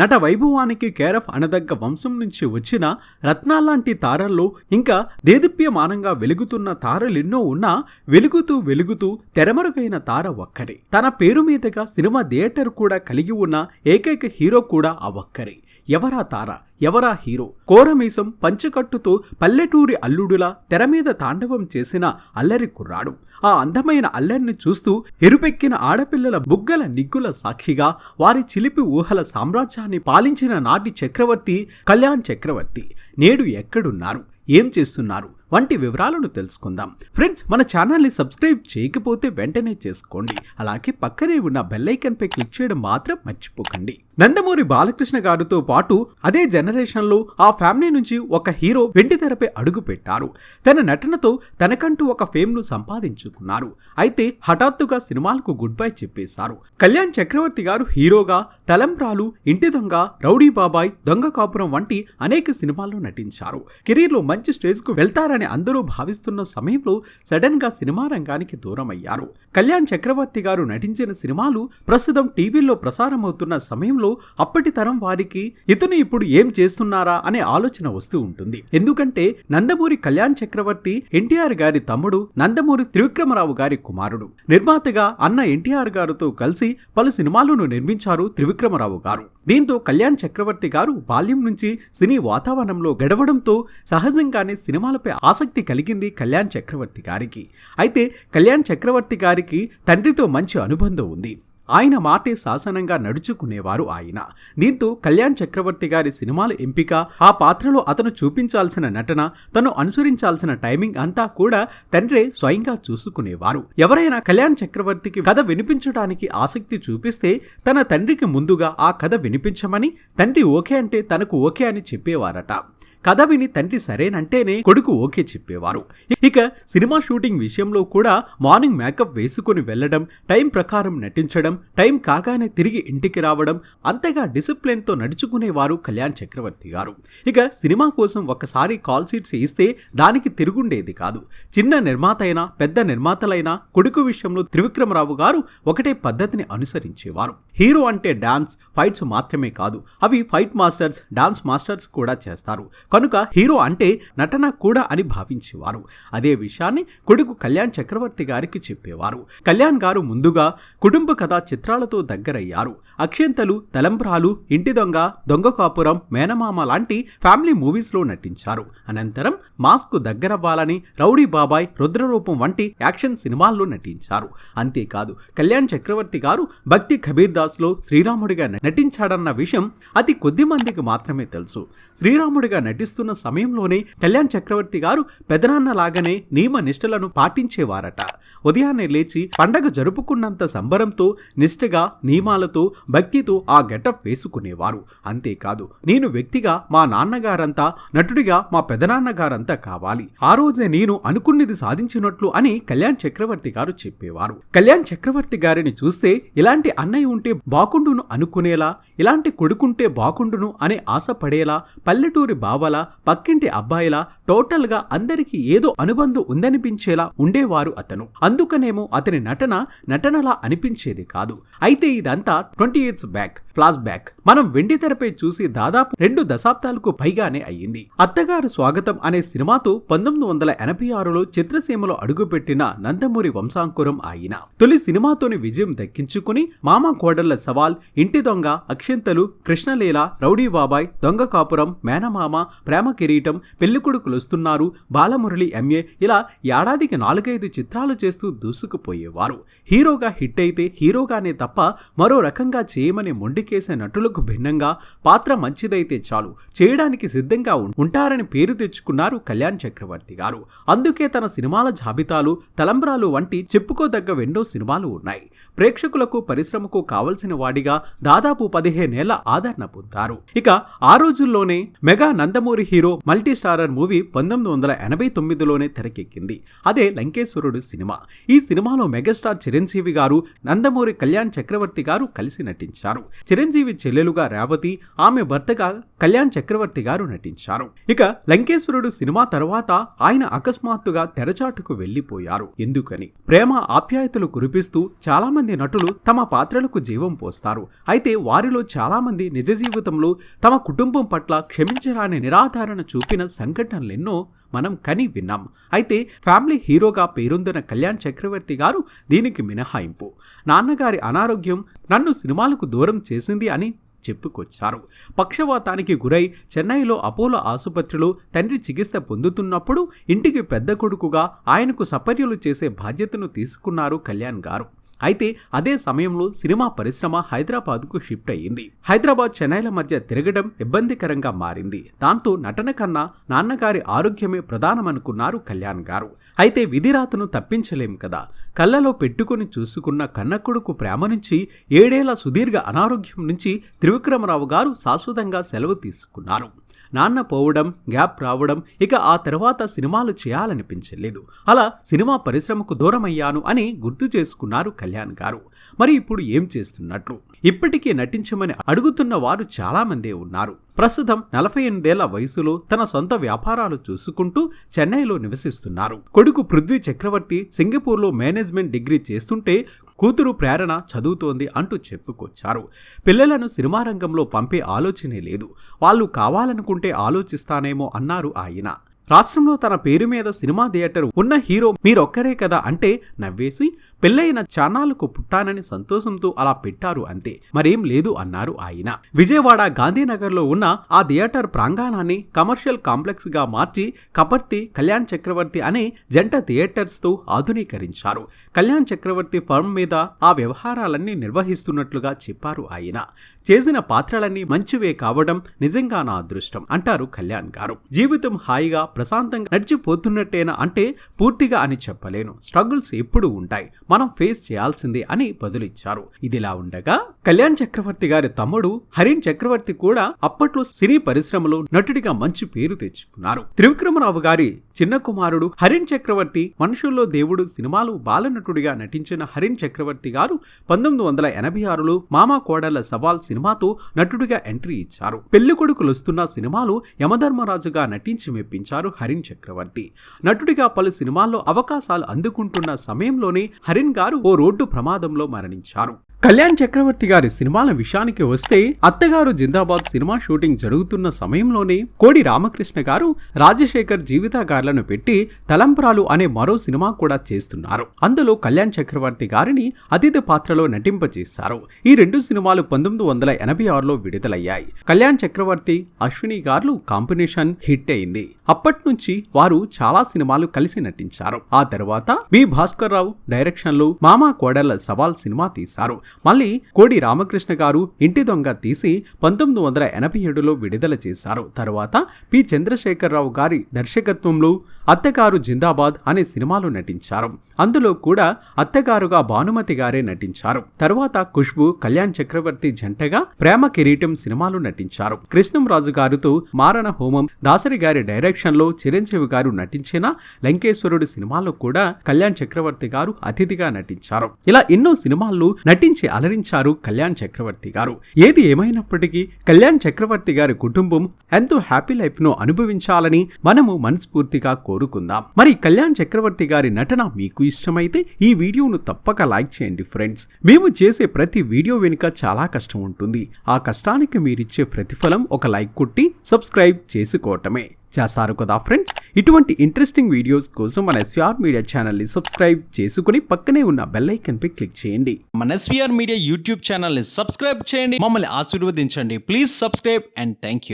నట వైభవానికి కేరఫ్ అనదగ్గ వంశం నుంచి వచ్చిన రత్నాల్లాంటి తారల్లో ఇంకా దేదీప్యమానంగా వెలుగుతున్న తారలెన్నో ఉన్నా వెలుగుతూ వెలుగుతూ తెరమరుగైన తార ఒక్కరే. తన పేరు మీదుగా సినిమా థియేటర్ కూడా కలిగి ఉన్న ఏకైక హీరో కూడా ఆ ఒక్కరే. ఎవరా తార? ఎవరా హీరో? కోరమీసం పంచకట్టుతో పల్లెటూరి అల్లుడులా తెర మీద తాండవం చేసిన అల్లరి కుర్రాడు. ఆ అందమైన అల్లరిని చూస్తూ ఎరుపెక్కిన ఆడపిల్లల బుగ్గల నిగ్గుల సాక్షిగా వారి చిలిపి ఊహల సామ్రాజ్యాన్ని పాలించిన నాటి చక్రవర్తి కళ్యాణ్ చక్రవర్తి నేడు ఎక్కడున్నారు? ఏం చేస్తున్నారు? వంటి వివరాలను తెలుసుకుందాం. ఫ్రెండ్స్ మన ఛానల్ని సబ్స్క్రైబ్ చేయకపోతే వెంటనే చేసుకోండి. అలాగే పక్కనే ఉన్న బెల్లైకన్ పై క్లిక్ చేయడం మాత్రం మర్చిపోకండి. నందమూరి బాలకృష్ణ గారితో పాటు అదే జనరేషన్లో ఆ ఫ్యామిలీ నుంచి ఒక హీరో వెండి తెరపై అడుగు పెట్టారు. తన నటనతో తనకంటూ ఒక ఫేమ్ను సంపాదించుకున్నారు. అయితే హఠాత్తుగా సినిమాలకు గుడ్ బై చెప్పేశారు. కళ్యాణ్ చక్రవర్తి గారు హీరోగా తలంబ్రాలు ఇంటి దొంగ రౌడీ బాబాయ్ దొంగ కాపురం వంటి అనేక సినిమాల్లో నటించారు. కెరీర్లో మంచి స్టేజ్కు అని అందరూ భావిస్తున్న సమయంలో సడన్గా సినిమా రంగానికి దూరం అయ్యారు కళ్యాణ్ చక్రవర్తి గారు నటించిన సినిమాలు ప్రస్తుతం టీవీల్లో ప్రసారమవుతున్న సమయంలో అప్పటి తరం వారికి ఇతను ఇప్పుడు ఏం చేస్తున్నారా అనే ఆలోచన వస్తూ ఉంటుంది. ఎందుకంటే నందమూరి కళ్యాణ్ చక్రవర్తి ఎన్టీఆర్ గారి తమ్ముడు నందమూరి త్రివిక్రమరావు గారి కుమారుడు. నిర్మాతగా అన్న ఎన్టీఆర్ గారితో కలిసి పలు సినిమాలను నిర్మించారు త్రివిక్రమరావు గారు. దీంతో కళ్యాణ్ చక్రవర్తి గారు బాల్యం నుంచి సినీ వాతావరణంలో గడవడంతో సహజంగానే సినిమాలపై ఆసక్తి కలిగింది కళ్యాణ్ చక్రవర్తి గారికి. అయితే కళ్యాణ్ చక్రవర్తి గారికి తండ్రితో మంచి అనుబంధం ఉంది. ఆయన మాటే శాసనంగా నడుచుకునేవారు ఆయన. దీంతో కళ్యాణ్ చక్రవర్తి గారి సినిమాల ఎంపిక ఆ పాత్రలో అతను చూపించాల్సిన నటన తను అనుసరించాల్సిన టైమింగ్ అంతా కూడా తండ్రే స్వయంగా చూసుకునేవారు. ఎవరైనా కళ్యాణ్ చక్రవర్తికి కథ వినిపించడానికి ఆసక్తి చూపిస్తే తన తండ్రికి ముందుగా ఆ కథ వినిపించమని తండ్రి ఓకే అంటే తనకు ఓకే అని చెప్పేవారట. కథ విని తండ్రి సరేనంటేనే కొడుకు ఓకే చెప్పేవారు. ఇక సినిమా షూటింగ్ విషయంలో కూడా మార్నింగ్ మేకప్ వేసుకుని వెళ్ళడం టైం ప్రకారం నటించడం టైం కాగానే తిరిగి ఇంటికి రావడం అంతగా డిసిప్లిన్తో నడుచుకునేవారు కళ్యాణ్ చక్రవర్తి గారు. ఇక సినిమా కోసం ఒకసారి కాల్ సీట్స్ ఇస్తే దానికి తిరుగుండేది కాదు. చిన్న నిర్మాత అయినా పెద్ద నిర్మాతలైనా కొడుకు విషయంలో త్రివిక్రమరావు గారు ఒకటే పద్ధతిని అనుసరించేవారు. హీరో అంటే డాన్స్ ఫైట్స్ మాత్రమే కాదు అవి ఫైట్ మాస్టర్స్ డాన్స్ మాస్టర్స్ కూడా చేస్తారు. కనుక హీరో అంటే నటన కూడా అని భావించేవారు. అదే విషయాన్ని కొడుకు కళ్యాణ్ చక్రవర్తి గారికి చెప్పేవారు. కళ్యాణ్ గారు ముందుగా కుటుంబ కథా చిత్రాలతో దగ్గరయ్యారు. అక్షంతలు తలంబ్రాలు ఇంటి దొంగ దొంగ కాపురం మేనమామ లాంటి ఫ్యామిలీ మూవీస్లో నటించారు. అనంతరం మాస్కు దగ్గరవ్వాలని రౌడీ బాబాయ్ రుద్రరూపం వంటి యాక్షన్ సినిమాల్లో నటించారు. అంతేకాదు కళ్యాణ్ చక్రవర్తి గారు భక్తి కబీర్ దాస్లో శ్రీరాముడిగా నటించాడన్న విషయం అతి కొద్ది మందికి మాత్రమే తెలుసు. శ్రీరాముడిగా నటిస్తున్న సమయంలోనే కళ్యాణ్ చక్రవర్తి గారు పెదనాన్న లాగానే నియమ నిష్ఠలను పాటించేవారట. ఉదయాన్నే లేచి పండగ జరుపుకున్నంత సంబరంతో నిష్ఠగా నియమాలతో భక్తితో ఆ గెటప్ వేసుకునేవారు. అంతేకాదు నేను వ్యక్తిగా మా నాన్నగారంతా నటుడిగా మా పెదనాన్నగారంతా కావాలి. ఆ రోజే నేను అనుకున్నది సాధించినట్లు అని కళ్యాణ్ చక్రవర్తి గారు చెప్పేవారు. కళ్యాణ్ చక్రవర్తి గారిని చూస్తే ఇలాంటి అన్నయ్య ఉంటే బాగుండును అనుకునేలా ఇలాంటి కొడుకుంటే బాగుండును అనే ఆశపడేలా పల్లెటూరి బావలా పక్కింటి అబ్బాయిలా టోటల్గా అందరికీ ఏదో అనుబంధం ఉందనిపించేలా ఉండేవారు అతను. అందుకనేమో అతని నటన నటనలా అనిపించేది కాదు. అయితే ఇదంతా twenty years back flash back. మనం వెండి తెరపై చూసి దాదాపు రెండు దశాబ్దాలకు పైగానే అయ్యింది. అత్తగారు స్వాగతం అనే సినిమాతో పంతొమ్మిది వందల ఎనభై ఆరులో చిత్రసీమలో అడుగుపెట్టిన నందమూరి వంశాంకురం ఆయన. తొలి సినిమాతోని విజయం దక్కించుకుని మామ కోడళ్ళ సవాల్ ఇంటి దొంగ అక్షింతలు కృష్ణలీల రౌడీ బాబాయ్ దొంగ కాపురం మేనమామ ప్రేమ కిరీటం పెళ్ళికొడుకులు వస్తున్నారు. బాలమురళి ఎంఏ ఇలా ఏడాదికి నాలుగైదు చిత్రాలు చేస్తూ దూసుకుపోయేవారు. హీరోగా హిట్ అయితే హీరోగానే తప్ప మరో రకంగా చేయమని మొండికేసే నటులకు భిన్నంగా పాత్ర మంచిదైతే చాలు. చేయడానికి సిద్ధంగా ఉంటారని పేరు తెచ్చుకున్నారు కళ్యాణ్ చక్రవర్తి గారు. అందుకే తన సినిమాల జాబితాలు తలంబ్రాలు వంటి చెప్పుకోదగ్గ ఎన్నో సినిమాలు ఉన్నాయి. ప్రేక్షకులకు పరిశ్రమకు కావలసిన వాడిగా దాదాపు పదిహేనేళ్ళ ఆదరణ పొందారు. ఇక ఆ రోజుల్లోనే mega Nandamuri hero multi starrer movie పంతొమ్మిది వందల ఎనభై తొమ్మిదిలోనే తెరకెక్కింది. అదే లంకేశ్వరుడు సినిమా. ఈ సినిమాలో మెగాస్టార్ చిరంజీవి గారు నందమూరి కళ్యాణ్ చక్రవర్తి గారు కలిసి నటించారు. చిరంజీవి చెల్లెలుగా రేవతి ఆమె భర్తగా కళ్యాణ్ చక్రవర్తి గారు నటించారు. ఇక లంకేశ్వరుడు సినిమా తర్వాత ఆయన అకస్మాత్తుగా తెరచాటుకు వెళ్ళిపోయారు ఎందుకని? ప్రేమ ఆప్యాయతలు కురిపిస్తూ చాలా మంది నటులు తమ పాత్రలకు జీవం పోస్తారు. అయితే వారిలో చాలామంది నిజ జీవితంలో తమ కుటుంబం పట్ల క్షమించరాని నిరాధారణ చూపిన సంఘటనలెన్నో మనం కని విన్నాం. అయితే ఫ్యామిలీ హీరోగా పేరొందిన కళ్యాణ్ చక్రవర్తి గారు దీనికి మినహాయింపు. నాన్నగారి అనారోగ్యం నన్ను సినిమాలకు దూరం చేసింది అని చెప్పుకొచ్చారు. పక్షవాతానికి గురై చెన్నైలో అపోలో ఆసుపత్రిలో తండ్రి చికిత్స పొందుతున్నప్పుడు ఇంటికి పెద్ద కొడుకుగా ఆయనకు సపర్యలు చేసే బాధ్యతను తీసుకున్నారు కళ్యాణ్ గారు. అయితే అదే సమయంలో సినిమా పరిశ్రమ హైదరాబాద్కు షిఫ్ట్ అయ్యింది. హైదరాబాద్ చెన్నైల మధ్య తిరగడం ఇబ్బందికరంగా మారింది. దాంతో నటన కన్నా నాన్నగారి ఆరోగ్యమే ప్రధానమనుకున్నారు కళ్యాణ్ గారు. అయితే విధిరాతను తప్పించలేం కదా. కళ్ళలో పెట్టుకుని చూసుకున్న కన్నకొడుకు ప్రేమ నుంచి ఏడేళ్ళ సుదీర్ఘ అనారోగ్యం నుంచి త్రివిక్రమరావు గారు శాశ్వతంగా సెలవు తీసుకున్నారు. నాన్న పోవడం గ్యాప్ రావడం ఇక ఆ తర్వాత సినిమాలు చేయాలనిపించలేదు. అలా సినిమా పరిశ్రమకు దూరమయ్యాను అని గుర్తు చేసుకున్నారు కళ్యాణ్ గారు. మరి ఇప్పుడు ఏం చేస్తున్నట్లు? ఇప్పటికీ నటించమని అడుగుతున్న వారు చాలామందే ఉన్నారు. ప్రస్తుతం నలభై ఎనిమిదేళ్ళ వయసులో తన సొంత వ్యాపారాలు చూసుకుంటూ చెన్నైలో నివసిస్తున్నారు. కొడుకు పృథ్వీ చక్రవర్తి సింగపూర్లో మేనేజ్మెంట్ డిగ్రీ చేస్తుంటే కూతురు ప్రేరణ చదువుతోంది అంటూ చెప్పుకొచ్చారు. పిల్లలను సినిమా రంగంలో పంపే ఆలోచనే లేదు. వాళ్ళు కావాలనుకుంటే ఆలోచిస్తానేమో అన్నారు ఆయన. రాష్ట్రంలో తన పేరు మీద సినిమా థియేటర్ ఉన్న హీరో మీరొక్కరే కదా అంటే నవ్వేసి పెళ్ళైన చానాలకు పుట్టానని సంతోషంతో అలా పెట్టారు అంతే. మరేం లేదు అన్నారు ఆయన. విజయవాడ గాంధీనగర్లో ఉన్న ఆ థియేటర్ ప్రాంగణాన్ని కమర్షియల్ కాంప్లెక్స్గా మార్చి కపర్తి కళ్యాణ్ చక్రవర్తి అనే జంట థియేటర్స్తో ఆధునీకరించారు. కళ్యాణ్ చక్రవర్తి ఫర్మ్ మీద ఆ వ్యవహారాలన్నీ నిర్వహిస్తున్నట్లుగా చెప్పారు ఆయన. చేసిన పాత్రలన్నీ మంచివే కావడం నిజంగా నా అదృష్టం అంటారు కళ్యాణ్ గారు. జీవితం హాయిగా ప్రశాంతంగా నడిచిపోతున్నట్టేనా అంటే పూర్తిగా అని చెప్పలేను. స్ట్రగుల్స్ ఎప్పుడు ఉంటాయి. మనం ఫేస్ చేయాల్సిందే అని బదులిచ్చారు. ఇదిలా ఉండగా కళ్యాణ్ చక్రవర్తి గారి తమ్ముడు హరిన్ చక్రవర్తి కూడా అప్పట్లో సినీ పరిశ్రమలో నటుడిగా మంచి పేరు తెచ్చుకున్నారు. త్రివిక్రమరావు గారి చిన్న కుమారుడు హరిన్ చక్రవర్తి మనుషుల్లో దేవుడు సినిమాలు బాలనటుడిగా నటించిన హరిన్ చక్రవర్తి గారు పంతొమ్మిది వందల ఎనభై ఆరులో మామా కోడళ్ళ సవాల్ సినిమాతో నటుడిగా ఎంట్రీ ఇచ్చారు. పెళ్ళి కొడుకులు వస్తున్న యమధర్మరాజుగా నటించి మెప్పించారు హరిన్ చక్రవర్తి. నటుడిగా పలు సినిమాల్లో అవకాశాలు అందుకుంటున్న సమయంలోనే హరిన్ గారు ఓ రోడ్డు ప్రమాదంలో మరణించారు. కళ్యాణ్ చక్రవర్తి గారి సినిమాల విషయానికి వస్తే అత్తగారు జిందాబాద్ సినిమా షూటింగ్ జరుగుతున్న సమయంలోనే కోడి రామకృష్ణ గారు రాజశేఖర్ జీవితగారులను పెట్టి తలంపరాలు అనే మరో సినిమా కూడా చేస్తున్నారు. అందులో కళ్యాణ్ చక్రవర్తి గారిని అతిథి పాత్రలో నటింపజేశారు. ఈ రెండు సినిమాలు పంతొమ్మిది వందల ఎనభై ఆరులో విడుదలయ్యాయి. కళ్యాణ్ చక్రవర్తి అశ్విని గారు కాంబినేషన్ హిట్ అయింది. అప్పటి నుంచి వారు చాలా సినిమాలు కలిసి నటించారు. ఆ తర్వాత బి భాస్కర్ రావు డైరెక్షన్లో మామా కోడళ్ళ సవాల్ సినిమా తీశారు. మళ్ళీ కోడి రామకృష్ణ గారు ఇంటి దొంగ తీసి పంతొమ్మిది వందల ఎనభై ఏడులో విడుదల చేశారు. తరువాత పి. చంద్రశేఖరరావు గారి దర్శకత్వంలో అత్తగారు జిందాబాద్ అనే సినిమాలు నటించారు. అందులో కూడా అత్తగారుగా భానుమతి గారే నటించారు. తరువాత ఖుష్బు కళ్యాణ్ చక్రవర్తి జంటగా ప్రేమ కిరీటం సినిమాలు నటించారు. కృష్ణంరాజు గారితో మారణ హోమం దాసరి గారి డైరెక్షన్లో చిరంజీవి గారు నటించిన లంకేశ్వరుడు సినిమాలో కూడా కళ్యాణ్ చక్రవర్తి గారు అతిథిగా నటించారు. ఇలా ఎన్నో సినిమాల్లో నటించి అలరించారు కళ్యాణ్ చక్రవర్తి గారు. ఏది ఏమైనప్పటికీ కళ్యాణ్ చక్రవర్తి గారి కుటుంబం ఎంతో హ్యాపీ లైఫ్ను అనుభవించాలని మనము మనస్ఫూర్తిగా కోరుకుందాం. మరి కళ్యాణ్ చక్రవర్తి గారి నటన మీకు ఇష్టమైతే ఈ వీడియోను తప్పక లైక్ చేయండి ఫ్రెండ్స్. మేము చేసే ప్రతి వీడియో వెనుక చాలా కష్టం ఉంటుంది. ఆ కష్టానికి మీరిచ్చే ప్రతిఫలం ఒక లైక్ కొట్టి సబ్స్క్రైబ్ చేసుకోవటమే. చేస్తారు కదా ఫ్రెండ్స్ ఇటువంటి ఇంట్రెస్టింగ్ వీడియోస్ కోసం మన ఎస్విఆర్ మీడియా ఛానల్ని సబ్స్క్రైబ్ చేసుకుని పక్కనే ఉన్న బెల్ ఐకన్పై క్లిక్ చేయండి. మన ఎస్వీఆర్ మీడియా యూట్యూబ్ ఛానల్ని సబ్స్క్రైబ్ చేయండి. మమ్మల్ని ఆశీర్వదించండి. Please subscribe and thank you